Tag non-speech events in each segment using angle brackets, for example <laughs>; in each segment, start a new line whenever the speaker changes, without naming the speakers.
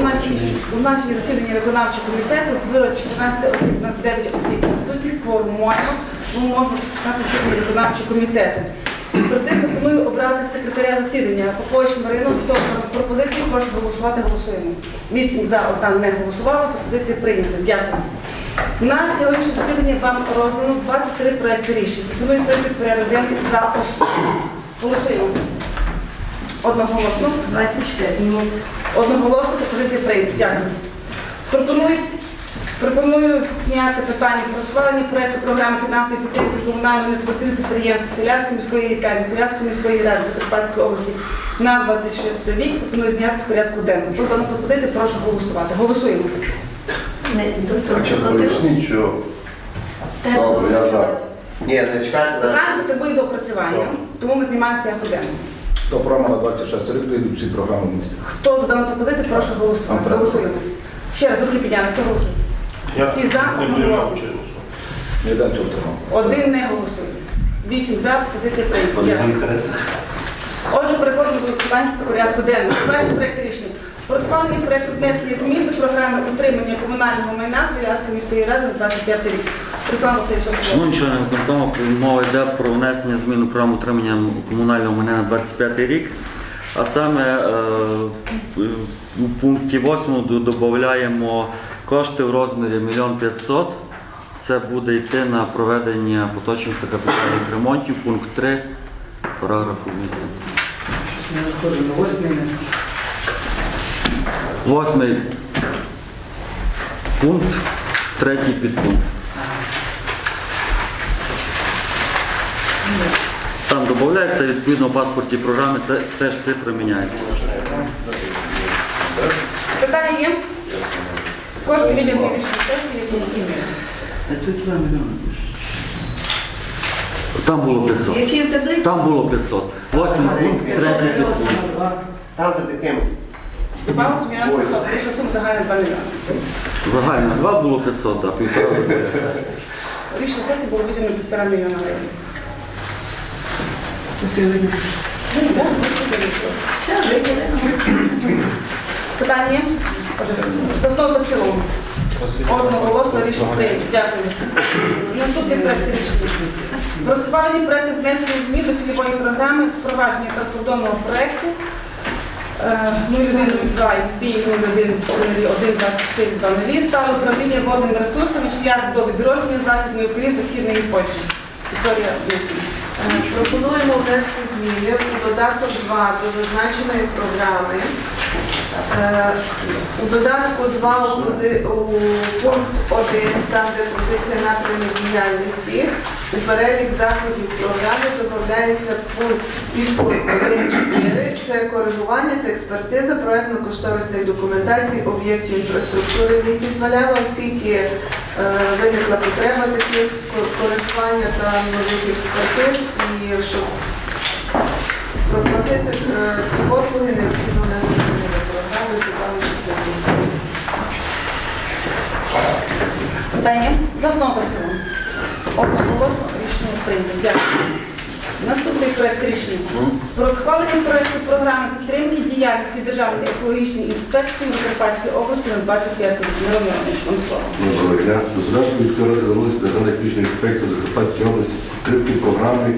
у нас є, у нас є засідання виконавчого комітету з 14 осіб, у нас 9 осіб присутніх, кворум маємо, тому можна починати засідання виконавчого комітету. Про це пропоную обрати секретаря засідання. Попович Марину, хто пропозицію, прошу голосувати, голосуємо. Вісім за, одна не голосувала, пропозиція прийнята. Дякую. На сьогоднішнє засідання вам роздано 23 проекти рішень. Пропоную прийняти порядок за основу. Голосуємо. Одноголосно.
24.
Одноголосно пропозиція прийнята. Дякую. Пропоную, пропоную зняти питання про схвалення проекту програми фінансової підтримки комунального некомерційного підприємства Селянської міської лікарні, Селянської міської ради Закарпатської області на 26 рік. Пропоную зняти з порядку денного. Хто за дану пропозицію, прошу голосувати. Голосуємо.
Не,
що поясніть, що Добре, я за.
Ні, не чекайте. на-
потребує доопрацювання, тому ми знімаємо з порядку денного.
До програми на 26 рік прийдуть всі програми в місті.
Хто за дану пропозицію, прошу голосувати. Голосуємо. Ще раз, руки підняли. Хто голосує? Всі за.
Не цього.
Один не голосує. Вісім за, пропозиція прийнята. Дякую. Отже, переходимо до питань порядку денного. Перший проект рішення. Про схвалення проекту внесення змін до програми утримання комунального майна з Вілявської міської ради на 25 рік. Руслан Васильович.
Шановні члени виконкому, мова йде про внесення змін у програму утримання комунального майна на 25 рік. А саме е, у пункті 8 додаємо кошти в розмірі 1 500 Це буде йти на проведення поточних та капітальних ремонтів. Пункт 3, параграфу 8.
Щось не на восьмий.
Восьмий пункт, третій підпункт. Там додається відповідно в паспорті програми, це теж цифри міняються.
Питання є? Кожен відділ вирішення сесії, які є.
Там було 500.
Які в таблиці?
Там було 500. Восьмий пункт, третій підпункт.
Там, де таким.
Добавилось мільйон 500, вийшла сума загальна 2 мільйони.
Загально 2 було 500, а півтора.
Рішення сесії було виділено півтора мільйона гривень. Вирішили. Питання є? Отже, За основу та в цілому. Одноголосно рішення прийнято. Дякую. Наступний проект рішення. Про схвалення проекту внесення змін до цільової програми впровадження транскордонного проекту е, 0102 1.1.24 стало управління водними ресурсами шлях до відродження Західної України та Східної Польщі. Історія Юрківна.
Е, Пропонуємо внести зміни у додаток 2 до зазначеної програми. Е, У додатку 2 у, пункт 1, там де позиція діяльності, у перелік заходів програми додається пункт підпункт 1.4. Це коригування та експертиза проектно-кошторисних документацій об'єктів інфраструктури в місті Свалява, оскільки виникла потреба таких користування та нових експертиз і щоб проплатити е, ці послуги необхідно внести зміни програми, додали, що це буде.
Питання за основу працюємо. Одноголосно рішення прийнято. Дякую. Наступний проект рішення. Про схвалення проекту програми підтримки діяльності Державної екологічної інспекції в Закарпатській області на 25 рік. Мирону Іванович, слово.
Доброго дня. До Зеленської міської ради звернулися Державна екологічна інспекція Закарпатської області з підтримки програми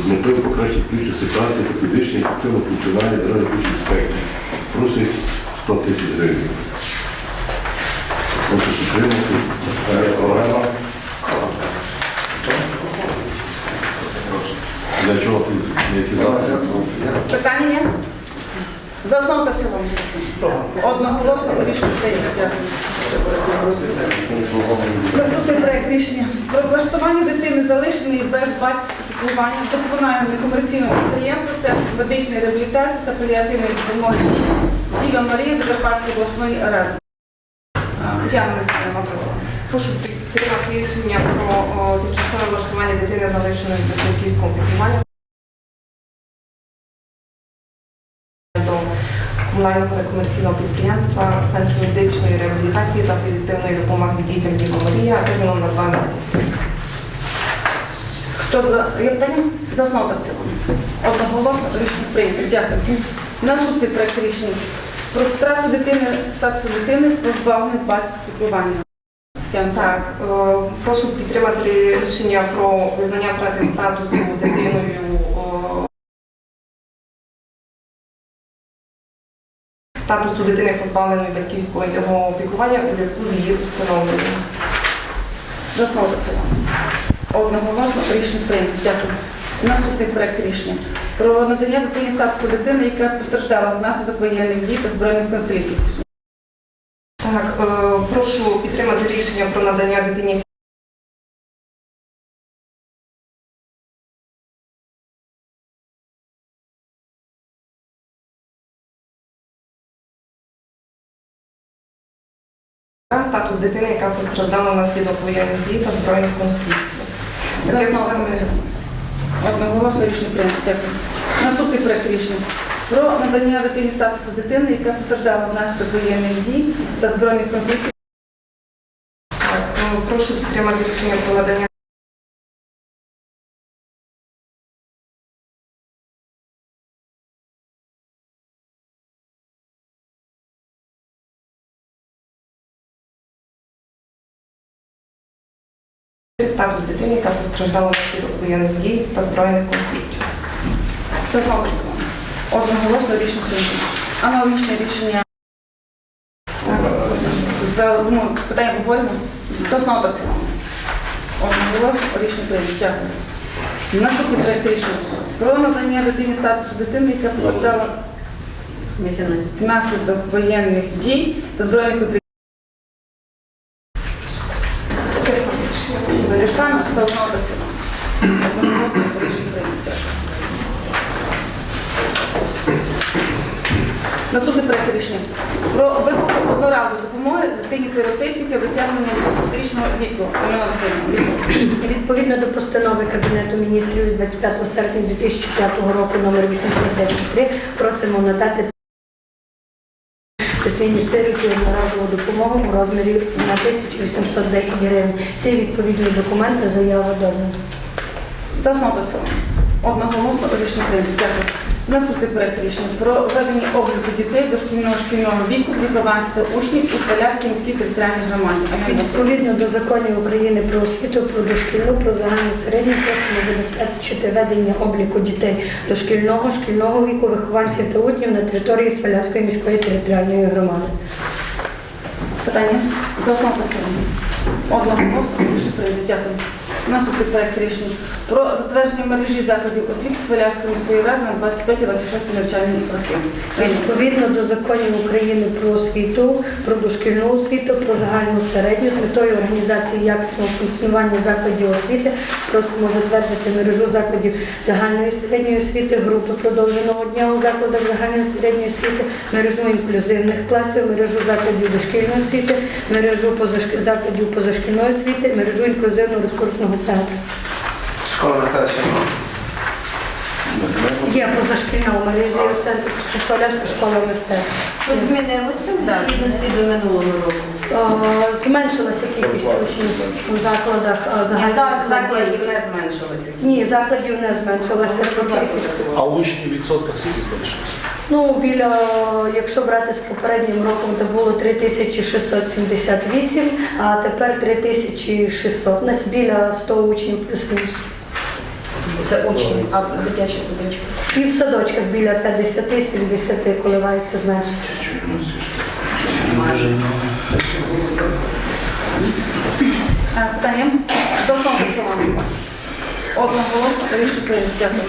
з метою покращення ключової ситуації та підвищення ефективного функціонування Державної екологічної інспекції. Просить 100 тисяч гривень. Прошу підтримати. Програма. Для чого тут які залишки?
Питання є? За основу та в цілому. Одноголосно рішення прийнято. Наступний проект рішення про влаштування дитини, залишеної без батьківського піклування до комунального некомерційного підприємства Центру медичної реабілітації та паліативної допомоги Діва Марія Закарпатської обласної ради. Тетяна вам слово.
Прошу підтримати рішення про тимчасове влаштування дитини, залишеної без батьківського піклування до комунального некомерційного підприємства Центру медичної реабілітації та паліативної допомоги дітям Діва Марія терміном на два місяці.
Хто за є питання? За основу в цілому. Одноголосно рішення прийнято. Дякую. Наступний проект рішення Про втрату дитини, статусу дитини, позбавлених батьківського піклування.
Так, е, прошу підтримати рішення про визнання втрати статусу дитиною е, статусу дитини позбавленої батьківського його піклування у зв'язку з її встановленням.
За основу цілому. Одноголосно рішення прийнято. Дякую. Наступний проект рішення про надання дитині статусу дитини, яка постраждала внаслідок воєнних дій та збройних конфліктів.
Так, е, прошу підтримати рішення про надання дитині статус дитини, яка постраждала внаслідок воєнних дій та збройних конфліктів. Таке саме-.
Одноголосно рішення прийнято. Дякую. Наступний проект рішення про надання дитині статусу дитини, яка постраждала внаслідок воєнних дій та збройних конфліктів.
Е, прошу підтримати рішення про надання статус дитини, яка постраждала внаслідок воєнних дій та збройних конфліктів.
В цілому. Одноголосно рішення прийнято. Аналогічне рішення за ну, питання обговорено. За основу та в цілому. Одноголосно рішення прийнято. Дякую. Наступний проект рішення про надання дитині статусу дитини, яка постраждала
18.
внаслідок воєнних дій та збройних конфліктів.
Таке саме рішення.
Те ж саме цілому. Одноголосно рішення прийнято. Дякую. Наступний проект рішення про виплату одноразової допомоги дитині сироти після досягнення 18-річного віку.
Відповідно до постанови Кабінету міністрів від 25 серпня 2005 року номер 833 просимо надати дитині сироті одноразову допомогу у розмірі на 1810 гривень. Всі відповідні документи заяви додано.
За основу та в. Одноголосно рішення прийнято. Дякую. Наступний проект рішення про введення обліку дітей дошкільного шкільного віку, вихованців та учнів у Свалявській міській територіальній громаді.
Відповідно до законів України про освіту, про дошкільну, про загальну середню просимо забезпечити ведення обліку дітей дошкільного, шкільного віку, вихованців та учнів на території Свалявської міської територіальної громади.
Питання за основу цілому. Одноголосно рішення. Дякую. Наступний проект рішення про затвердження мережі закладів освіти Свалявської міської ради на 25-26 навчальні роки.
Відповідно до законів України про освіту, про дошкільну освіту, про загальну середню з метою організації якісного функціонування закладів освіти просимо затвердити мережу закладів загальної середньої освіти, групи продовженого дня у закладах загальної середньої освіти, мережу інклюзивних класів, мережу закладів дошкільної освіти, мережу позашк- закладів позашкільної освіти, мережу інклюзивного ресурсного центру.
Школа мистецтва.
Є позашкільна у мережі центру школа мистецтва.
Що змінилося в відповідності до минулого року?
Е, Зменшилася кількість учнів у закладах е,
так,
закладів.
не зменшилися.
Ні, закладів не зменшилося.
А учні в відсотках скільки збільшилися?
Ну, біля, якщо брати з попереднім роком, то було 3678, а тепер 3600. Нас біля 100 учнів плюс-мінус.
Це учні, а дитячі садочки.
І в садочках біля 50-70 коливається зменшення.
Питання до та в цілому. Одноголосно рішення прийнято. Дякую.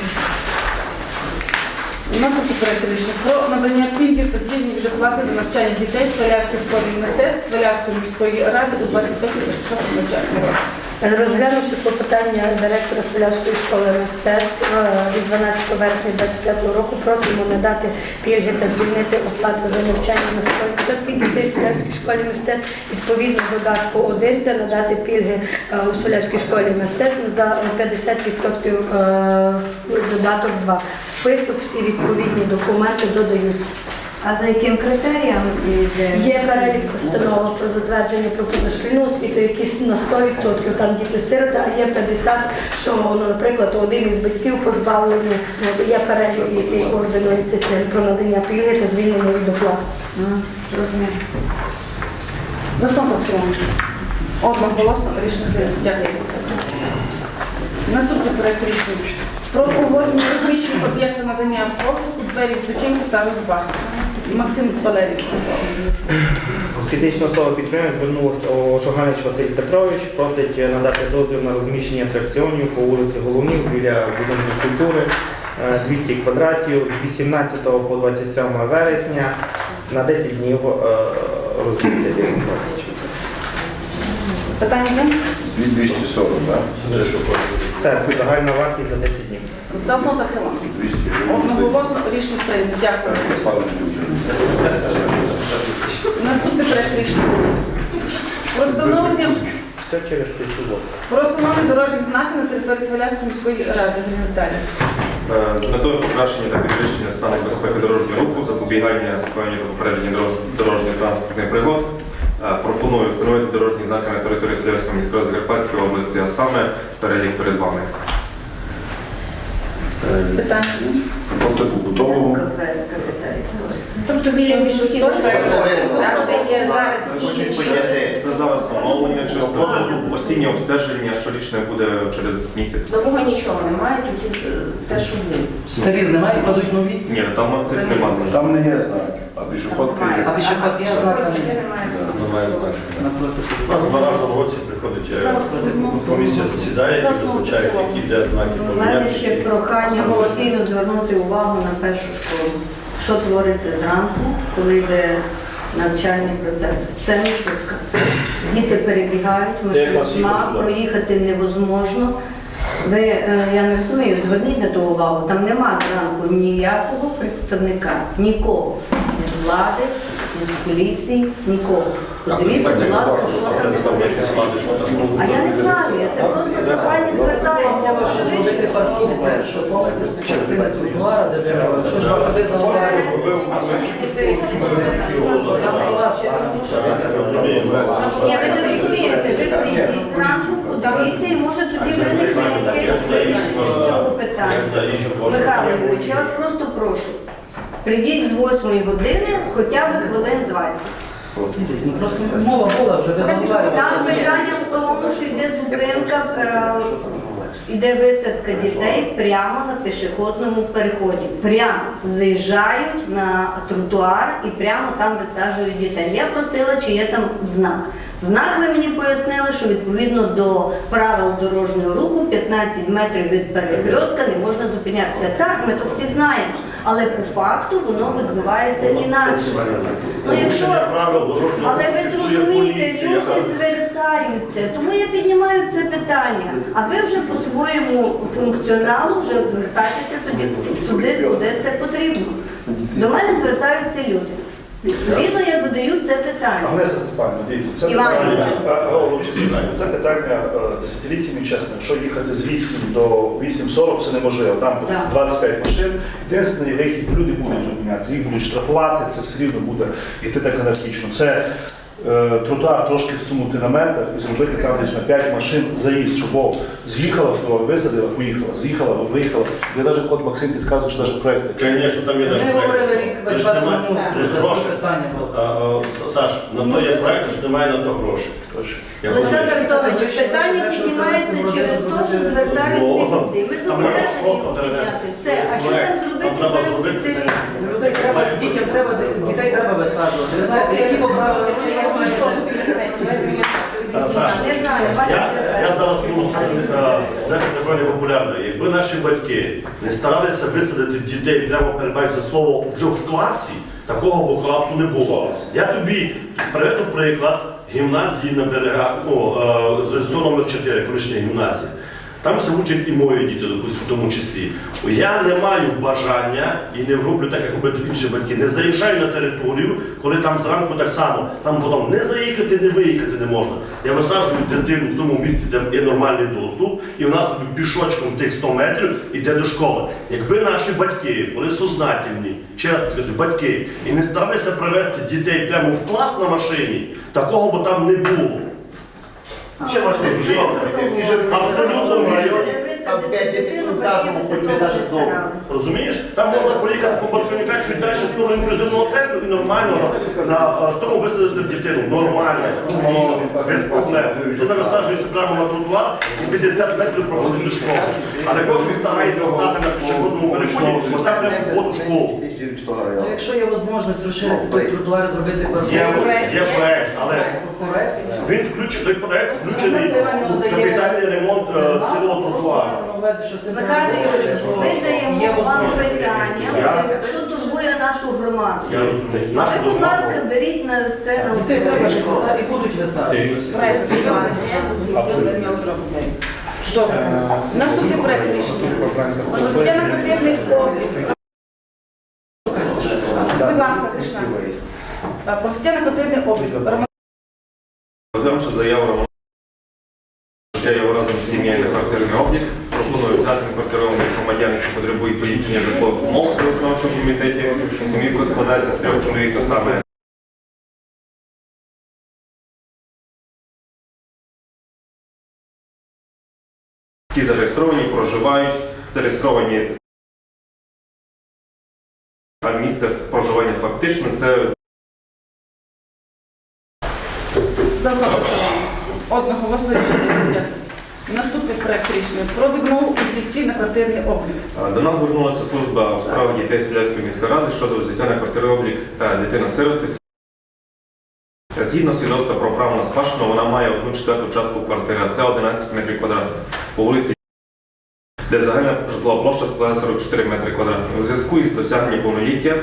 Наступний проєкт рішення про надання пільгів та звільнень від оплати за навчання дітей Свалявської школи мистецтв Свалявської міської ради у 25 26 навчальному році.
Розглянувши клопотання директора Свілявської школи мистецтв е, від 12 вересня 2025 року, просимо надати пільги та звільнити оплати за навчання на 100% дітей в Свілявській школі мистецтв. Відповідно додатку 1 та надати пільги е, у Свілявській школі мистецтв за 50% е, додаток 2. Список всі відповідні документи додаються.
А за яким критеріям йде?
Є перелік постанова про затвердження про позашкільну освіту, якісь на 100%, там діти сироти, а є 50, що, ну, наприклад, один із батьків позбавлений, ну, є перелік, який орденується цим про надання пільги та звільнення від оплати.
Зрозуміло.
За основу в цілому. Одноголосно рішення прийнято. Дякую. Наступний проект рішення. Про погодження розміщення об'єкта надання послуг у сфері відпочинку та розваг. Максим Валерійович.
Фізична особа підприємець звернулася Шоганич Василь Петрович, просить надати дозвіл на розміщення атракціонів по вулиці Головній біля будинку культури е, 200 квадратів з 18 по 27 вересня на 10 днів е, розмістити.
Питання є?
240, так?
Це загальна вартість за 10 днів.
За основу та в цілому. Одноголосно рішення прийнято. Дякую. Наступний проект рішення. Про встановлення
Все через цей суботу.
про встановлення дорожніх знаків на території Свалявської міської ради. Ірина
Е, З метою покращення та підвищення стану безпеки дорожнього руху, запобігання скоєння та попередження дорож- дорожньо-транспортних пригод, е, пропоную встановити дорожні знаки на території Сільської міської Закарпатської області, а саме перелік перед вами.
Питання.
Проти побутового.
Кафе.
Тобто біля пішохідних
Там, де є зараз.
Це зараз оновлення, чисто осіннє обстеження щорічне буде через місяць.
Нового нічого немає, тут є, е, те, що було.
Старі знімають, кладуть нові.
Ні, там цих нема знаків.
Там не є знаки, а пішоходки є.
А пішоход є знака?
Немає знаків.
Два рази в році приходить е, комісія засідає і визначає, які де знаки
У мене ще прохання постійно звернути увагу на першу школу. Що твориться зранку, коли йде навчальний процес. Це не шутка. Діти перебігають,
сюди?
проїхати невозможно. Ви, е, я не розумію, зверніть на то увагу. Там нема зранку ніякого представника, нікого. Ні з влади, ні з поліції, нікого. Подивіться, будь ласка, що там. А я не знаю, я це просто загальні.
Зробити паркінг, щоб повністю частина тротуара, де треба щось води заливають.
Ні, ви не розумієте, ви прийдіть зранку, подивіться і може тоді виникне якесь вирішення цього питання. Михайло Юрійович, я вас просто прошу. Прийдіть з 8 години хоча б хвилин 20.
Ну просто мова була вже, де
Там питання в тому, що йде зупинка, е, йде висадка дітей прямо на пішохідному переході. Прямо заїжджають на тротуар і прямо там висаджують дітей. Я просила, чи є там знак. Знак ви мені пояснили, що відповідно до правил дорожнього руху 15 метрів від перехрестка не можна зупинятися. Так, ми то всі знаємо, але по факту воно відбувається інакше. Ну, якщо але ви зрозумієте, люди звертаються, тому я піднімаю це питання. А ви вже по своєму функціоналу вже звертайтеся туди, куди це потрібно. До мене звертаються люди. Відповідно, я задаю це питання.
Агнеса Степанівна, дивіться, це
Іван.
питання, е, головче питання, це питання е, десятиліттями, чесно. Якщо їхати з 8 до 8.40, це неможливо. Там
Так.
25 машин. Єдиний вихід, люди будуть зупинятися, їх будуть штрафувати, це все рівно буде йти так анархічно. Це е, тротуар трошки зсунути на метр і зробити там десь на 5 машин заїзд, щоб з'їхала з висадила, поїхала, з'їхала, виїхала. Я навіть ход Максим підказує, що навіть проєкт такий.
Звісно, там є
Ми говорили рік, два
нема-
тому, вже
грошей.
це питання було.
А, а, Саш, на то є проєкт, що немає на то грошей. Я розумію.
Олександр Анатолійович, питання піднімається через те, що звертаються люди. Ми
Там не
зобов'язані
просто
його
треба-
підняти. Все, а що там зробити
Там треба зробити-?
Людей треба, дітям треба, дітей треба висаджувати. Ви знаєте, які поправили?
Знаю,
Я, я зараз буду сказати дещо таке непопулярне. Якби наші батьки не старалися висадити дітей прямо передбачити за слово вже в класі, такого б колапсу не було. Я тобі приведу приклад гімназії на берегах, ну, е, з номер 4, колишня гімназія. Там все учать і мої діти, допустим, в тому числі. Я не маю бажання і не роблю так, як роблять інші батьки. Не заїжджаю на територію, коли там зранку так само, там потім не заїхати, не виїхати не можна. Я висаджую дитину в тому місці, де є нормальний доступ, і в нас пішочком тих 100 метрів йде до школи. Якби наші батьки були сознательні, ще батьки, і не старалися привезти дітей прямо в клас на машині, такого б там не було.
Ще ваше пішло пройти. Всі
в районі.
Там 5-10 унітазів виходить навіть знову.
Розумієш? Там можна поїхати по Батьківника 66 сторону інклюзивного тесту і нормально на штому висадити дитину. Нормально, ну, без проблем. І не висаджується прямо на тротуар з 50 метрів проходить до школи. А також він старається стати на пішохідному переході, поставити воду в школу.
400 Ну, гривень. якщо є можливість розширити ну, той тротуар, зробити
Є,
парковку.
є проект, але він включить той проект включений капітальний ремонт е, цього тротуару.
Наталію, ми даємо вам питання, е, що турбує нашу громаду.
Я. Нашу
будь ласка, беріть на це на
і будуть висаджувати.
Наступний проект рішення. Про взяття на квартирний облік.
Розглянувши заяву я його разом з сім'єю на квартирний облік. Пропоную взяти на громадян, які потребують поліпшення житлових умов у виконавчому комітеті. Сім'ївка складається з трьох чоловік та саме. Ті зареєстровані, проживають, зареєстровані. А місце проживання фактично це
За основу Одноголосно рішення прийнято. Наступний проект рішення про відмову у взятті на квартирний облік.
До нас звернулася служба у справах дітей Селянської міської ради щодо взяття на квартирний облік е, дитини-сироти. Згідно свідоцтва про право на спадщину, вона має одну четверту частку квартири, а це 11 метрів квадратних по вулиці, де загальна житлова площа складає 44 метри квадратних. У зв'язку із досягненням повноліття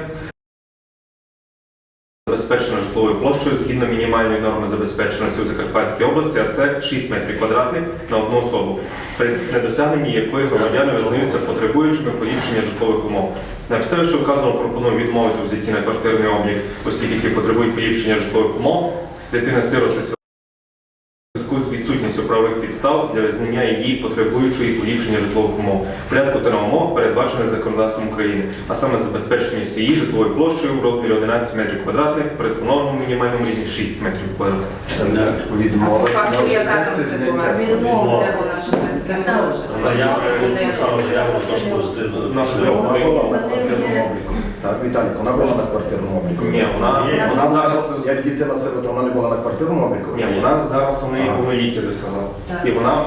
забезпечено житловою площею згідно мінімальної норми забезпеченості у Закарпатській області, а це 6 метрів квадратних на одну особу, при недосягненні якої громадяни визнаються потребуючими поліпшення житлових умов. На підставі, що вказано, пропоную відмовити у взятті на квартирний облік осіб, які потребують поліпшення житлових умов, дитина сироти у зв'язку з відсутністю правових підстав для визнання її потребуючої поліпшення житлових умов, порядку та на умовах, передбачених законодавством України, а саме забезпеченість її житловою площею в розмірі 11 метрів квадратних при встановленому мінімальному рівні 6 метрів квадратних.
Позитивно.
Нашу
Так, Віталік, вона була на квартирному обліку.
Ні, вона,
Ні,
вона зараз.
Як дитина сирота, вона не була на квартирному обліку?
Ні, вона зараз у неї повноліття досягла. І вона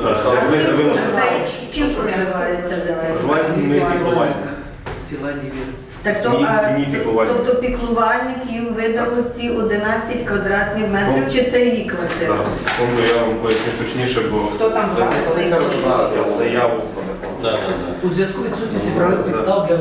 е, заявила- заявила,
Це чим проживає ця
проживає з сім'єю.
Так, то,
Сім'ї-
а,
сім'ї піклувальник.
тобто піклувальник їм видало ці 11 квадратних метрів, чи це її квартира?
Зараз секунду я вам поясню точніше, бо
Хто там
я заяву.
У зв'язку відсутності правових підстав для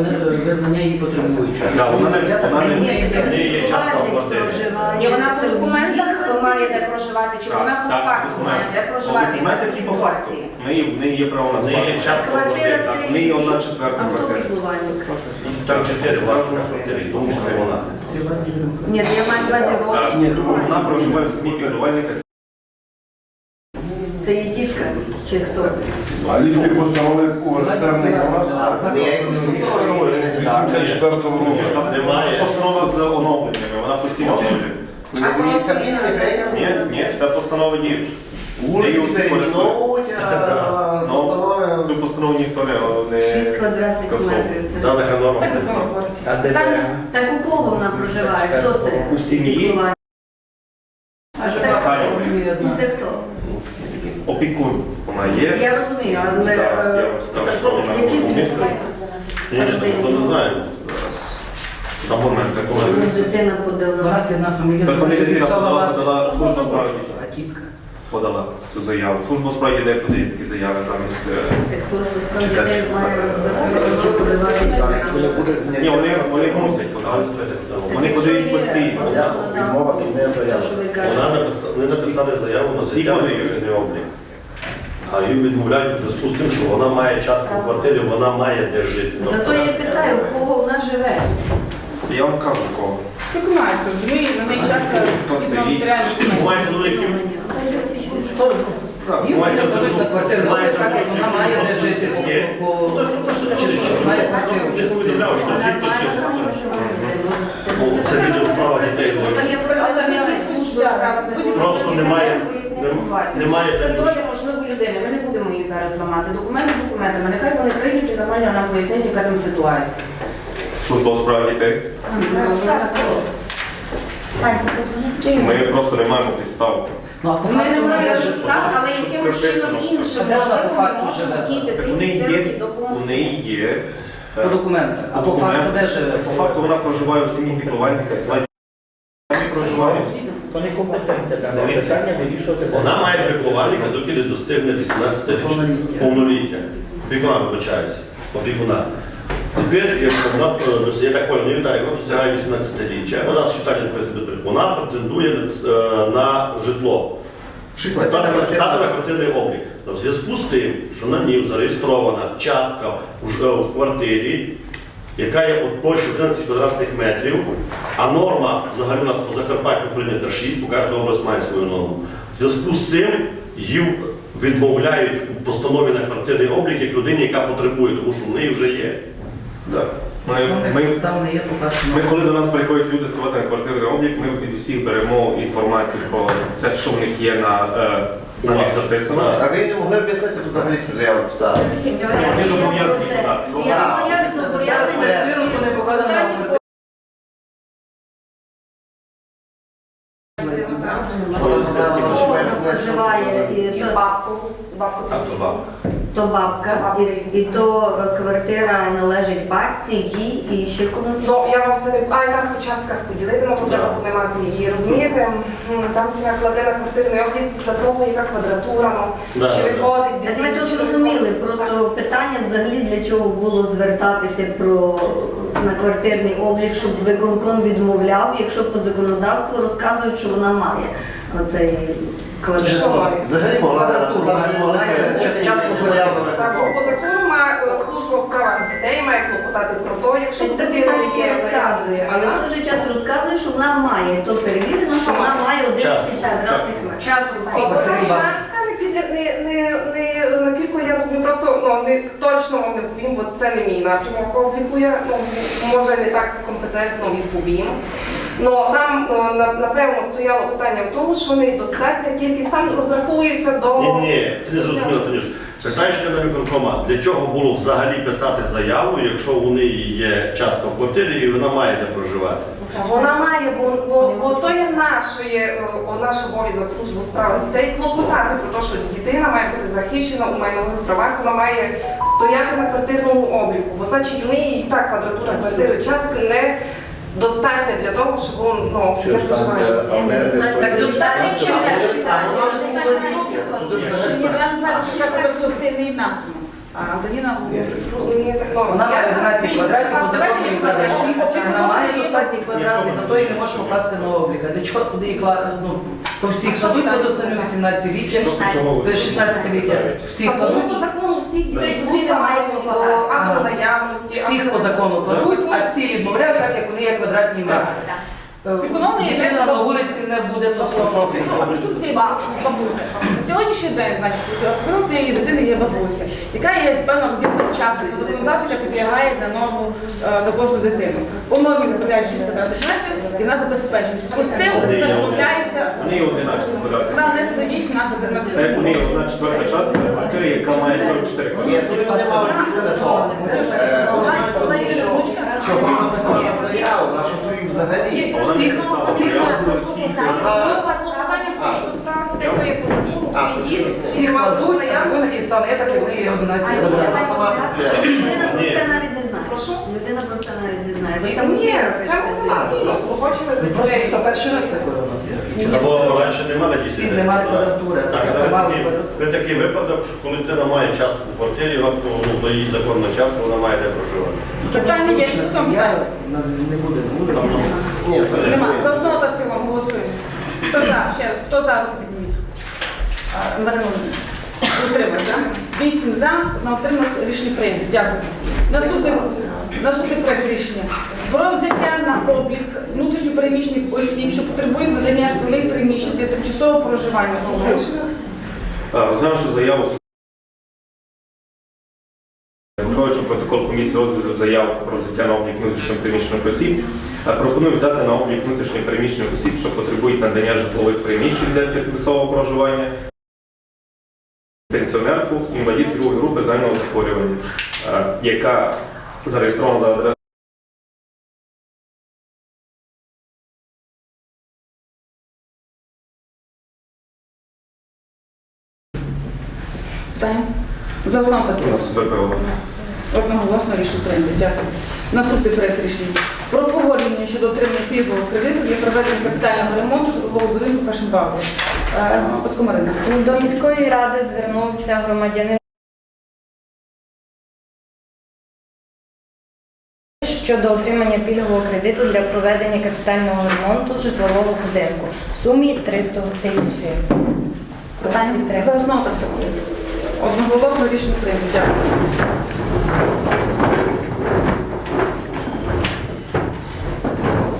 визнання її потребуючою.
Да, вона не- вона не- є
Піклувальник
Ні, вона по документах має де проживати, чи вона по факту має де проживати?
Документи які по факту. В неї, в неї є право на
неї є
Квартира
Так, в неї
її,
одна четверта
а хто
квартира.
Там чотири власне, тому що не вона.
Ні, я маю на увазі
Так, Ні, вона проживає в сім'ї піклувальника.
Це її дітка чи хто?
А постанови УРЦ не у нас?
Так,
Ні, 84-го року.
Там
Немає.
Постанова з оновленнями, вона постійно оновлюється.
А коли
Ні, ні, це постанова діюча. Нею всі користуються. <laughs> Ну, Цю постанову ніхто не,
6
не
квадратних
скасовував.
метрів.
Та така норма.
Так закон говорить.
А де
Питання?
Так у кого вона проживає? Хто це?
У сім'ї
А
Це,
є.
Я розумію, але
Зараз я
е,
вам скажу, що вона
то не знаю.
Зараз. Там момент також.
Дитина подала.
Раз одна фамілія.
Тобто ми дитина подала, подала служба справді.
А тітка.
Подала цю заяву. Служба справді де подає такі заяви замість. е,
Так служба справді має розбирати, чи подавати.
Не буде зняття.
Ні, вони, вони мусять подати. Вони подають постійно.
Відмова не.
Вона написала, вони написали заяву на
Всі
заяву
подають.
облік. А її відмовляють у зв'язку з тим, що вона має частку в квартирі, вона має де жити.
Зато я питаю, у кого вона живе?
Я вам кажу кого.
Документи. Розумієте, на неї частка
Хто це?
відносно матеріальних документів.
Маєте
Хто?
Так,
Їм
маєте
дадуть квартиру,
маєте
вона має де жити Чи
повідомляв, що тільки чи Ну, це відео справа дітей. Просто немає, немає де жити.
Людини. Ми не будемо її зараз
зламати. Документи документами. Нехай вони прийдуть і нормально нам пояснять, яка там ситуація.
Служба у справах дітей. Ми просто не маємо підстав.
Ну,
Ми не маємо підстав, але якимось чином іншим можливо,
факту живе?
у неї є,
допомогти.
у неї є е,
по документах. А по факту де живе?
По факту вона проживає у сім'ї піклувальниця, проживає.
То не компетенція даного питання вирішувати.
Вона має піклувальника, доки не достигне 18 річного
Повноліття.
повноліття. Опікуна вибачається. Опікуна. Тепер, як вона, е, я так понял, не вітаю, вона досягає 18-річчя, вона з читання президента, вона претендує е, на житло. Стати на- стати квартирний облік. В зв'язку з тим, що на ній зареєстрована частка в ж- е, в квартирі, яка є от площі 11 квадратних метрів, а норма взагалі у нас по Закарпаттю прийнята 6, бо кожна область має свою норму. В зв'язку з цим її відмовляють у постанові на квартирний облік як людині, яка потребує, тому що в неї вже є.
Так. Ми, ми, ми, коли до нас приходять люди ставати на квартирний облік, ми від усіх беремо інформацію про те, що в них є на е, на них записано.
А ви не могли писати взагалі цю заяву писати?
Вони зобов'язані подати.
Я ну, як
Зараз ми
зобов'язані.
сироту не покладемо на
Хто проживає, і то,
А то вам.
то бабка, і, і то е, квартира належить бабці, їй і ще комусь.
Ну, я вам все не... А, і там по частках поділити, ну, то треба понімати її, розумієте? Там ся кладе на квартирний облік після того, яка квадратура, ну,
Да,
чи
да.
виходить
Так ми тут
чи не
зрозуміли,
виходить.
просто питання взагалі для чого було звертатися про на квартирний облік, щоб виконком відмовляв, якщо по законодавству розказують, що вона має оцей
має?
Взагалі могла заяву
по закону має служба у справах дітей має клопотати про те, якщо
не розказує, але в той же час розказує, що вона має, то перевірено, що вона має? 11 квадратних метрів.
Час
Бо там частка не підля не, не, не на кілько я розумію, просто ну не точно вам не відповім, бо це не мій напрямок обліку. Я ну може не так компетентно відповім. Ну там ну, на- напевно стояло питання в тому, що недостатня кількість там розраховується до
Ні, ні, ти не зрозуміла, Танюш. Питаєш на виконкома, для чого було взагалі писати заяву, якщо у неї є частка в квартирі і вона має де проживати?
Вона має, бо, бо, бо то є наш, е, о, наш обов'язок служби у справах дітей клопотати про те, що дитина має бути захищена у майнових правах, вона має стояти на квартирному обліку, бо значить у неї і так квадратура квартири частки не достатня для того, щоб ну,
Що ж е,
Так
достатньо чи не достатньо?
це не. А Антоніна.
Розумієте? Ну,
Вона має
я
11
за-
квадратів, по закону кладе
відкладемо.
6, вона має достатні квадрати, зато її не можеш покласти на обліка. Для чого туди її кла- ну, то всі кладуть по достанню 18 ліття, 16 ліття. Всі
Тому
кладуть.
по закону всіх дітей служба має або наявності.
Всіх по закону кладуть, а ці відмовляють так, як вони є квадратні метри. Е,
Є
Дитина на вулиці не буде то.
Тут це бабуся. На сьогоднішній день, значить, у цієї дитини є бабуся, яка є певна розділена частка по законодавству, яка підлягає на норму е, на кожну дитину. По нормі направляє 6 квадратних метрів і вона забезпечена. З цим дитина домовляється,
У неї 11 квадратів.
вона не стоїть на на
Так як у неї одна четверта частка квартири, яка має 44
Ні,
квадрати.
це вони мали бути то. Е,
Вона вона
вони
є
що-
внучка.
Що вона написала заяву, на що твою взагалі?
А вона не писала заяву за всі
А,
Всіх кладуть, закон і саме є так, як вони є 11
А
квадратів.
вона сама це.
Людина про це навіть не знає.
Прошу?
Людина про це навіть не знає. Ви
Ні, саме
прийшли.
самостійно. Хочемо за
Ви просто
дітей.
це перший раз таке у нас.
Або раніше немає дійсно.
Всіх немає квадратури.
Так,
Так,
але такий,
квадратури.
при такий випадок, що коли дитина має частку в квартирі, вона, ну, то її законна частка, вона має де проживати.
Питання є, що цьому
Сім'я у нас не буде на вулиці.
Ні, то
Нема. За основу та в цілому голосуємо. Хто за? Ще раз. Хто за? Марина? Вісім за, на утрималось рішення прийнято. Дякую. Наступний, наступний проект рішення. Про взяття на облік внутрішньопереміщених осіб, що потребують надання житлових приміщень для тимчасового проживання.
Розглянувши заяву Враховуючи протокол комісії розгляду заяв про взяття на облік внутрішньо переміщених осіб, е, пропоную взяти на облік внутрішньо переміщених осіб, що потребують надання житлових приміщень для тимчасового проживання пенсіонерку, інвалід другої групи загального захворювання, е, яка зареєстрована за адресою.
За основу та в
У
цілому.
нас ВПО.
Одноголосно рішення прийнято. Дякую. Наступний проект рішення. Про погодження щодо отримання пільгового кредиту для проведення капітального ремонту житлового будинку Фашенбауer. Оцько Марина.
До міської ради звернувся громадянин щодо отримання пільгового кредиту для проведення капітального ремонту житлового будинку в сумі 300 тисяч гривень.
Питання? За основу цілому. Одноголосно рішення прийнято. Дякую.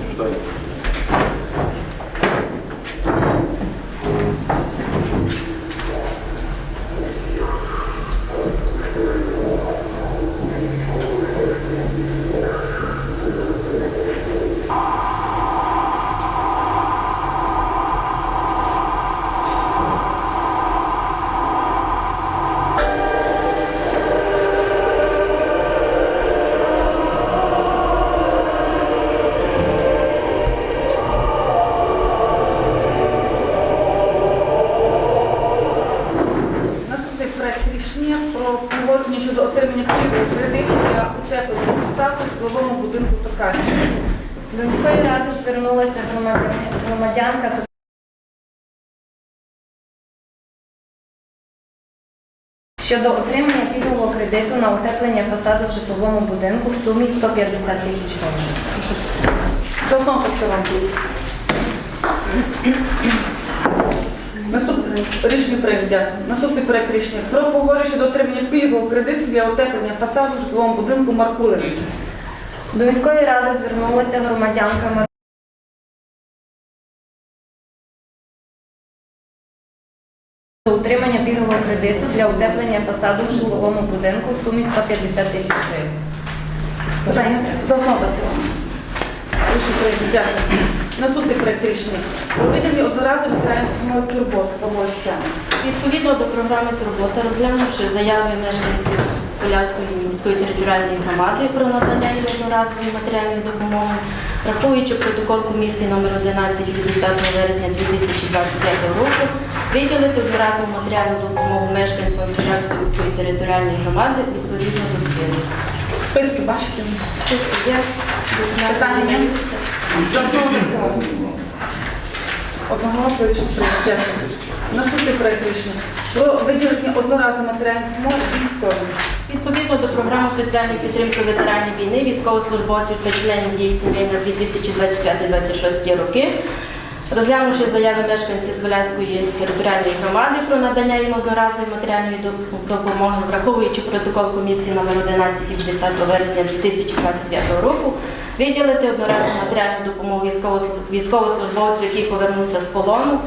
Що далі?
Наступний проект рішення погодження щодо отримання кредиту для утеплення фасаду в житловому будинку Токарні.
До міської ради звернулася громадянка щодо отримання пільгового кредиту на утеплення фасаду в житловому будинку в сумі 150 тисяч гривень.
За основу та в цілому. Наступне рішення прийнято. Дякую. Наступний проект рішення про погодження щодо отримання пільгового кредиту для утеплення фасаду в житловому будинку Маркулиниці.
До міської ради звернулася громадянка Мар- до утримання пільгового кредиту для утеплення фасаду в житловому будинку в сумі 150 тисяч гривень.
Питання за основу в цілому. Дякую. Наступний проект рішення про одноразової матеріальної допомоги турботи Павло Тетяна.
Відповідно до програми «Турбота», розглянувши заяви мешканців Солярської міської територіальної громади про надання їм одноразової матеріальної допомоги, враховуючи протокол комісії номер 11 від 10 вересня 2025 року, виділити одноразову матеріальну допомогу мешканцям Солярської міської територіальної громади відповідно до списку.
Списки бачите?
Списки є,
Питання є? За. Наступний проект рішення про виділення одноразової матеріальної допомоги військовим.
Відповідно до програми соціальної підтримки ветеранів війни, військовослужбовців та членів їх сімей на 2025-2026 роки, розглянувши заяви мешканців Зволянської територіальної громади про надання їм одноразової матеріальної допомоги, враховуючи протокол комісії номер 11 від 10 вересня 2025 року, виділити одноразову матеріальну допомогу військовослу- військовослужбовцю, який повернувся з полону,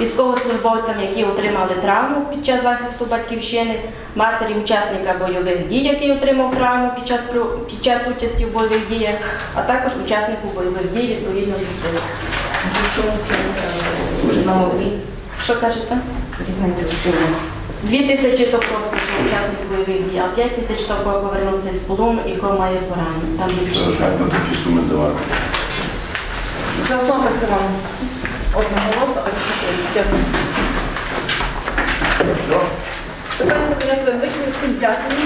військовослужбовцям, які отримали травму під час захисту батьківщини, матері учасника бойових дій, який отримав травму під час, під час участі в бойових діях, а також учаснику бойових дій відповідно до списку. Що кажете?
Різниця в сумі.
Дві тисячі то просто, що учасник бойових дій, а п'ять тисяч то кого повернувся з полону і кого має поранення. Там більше.
Такі суми давати.
За основу в цілому. Одноголосно рішення прийнято. Дякую. Питання порядку. Всім дякую.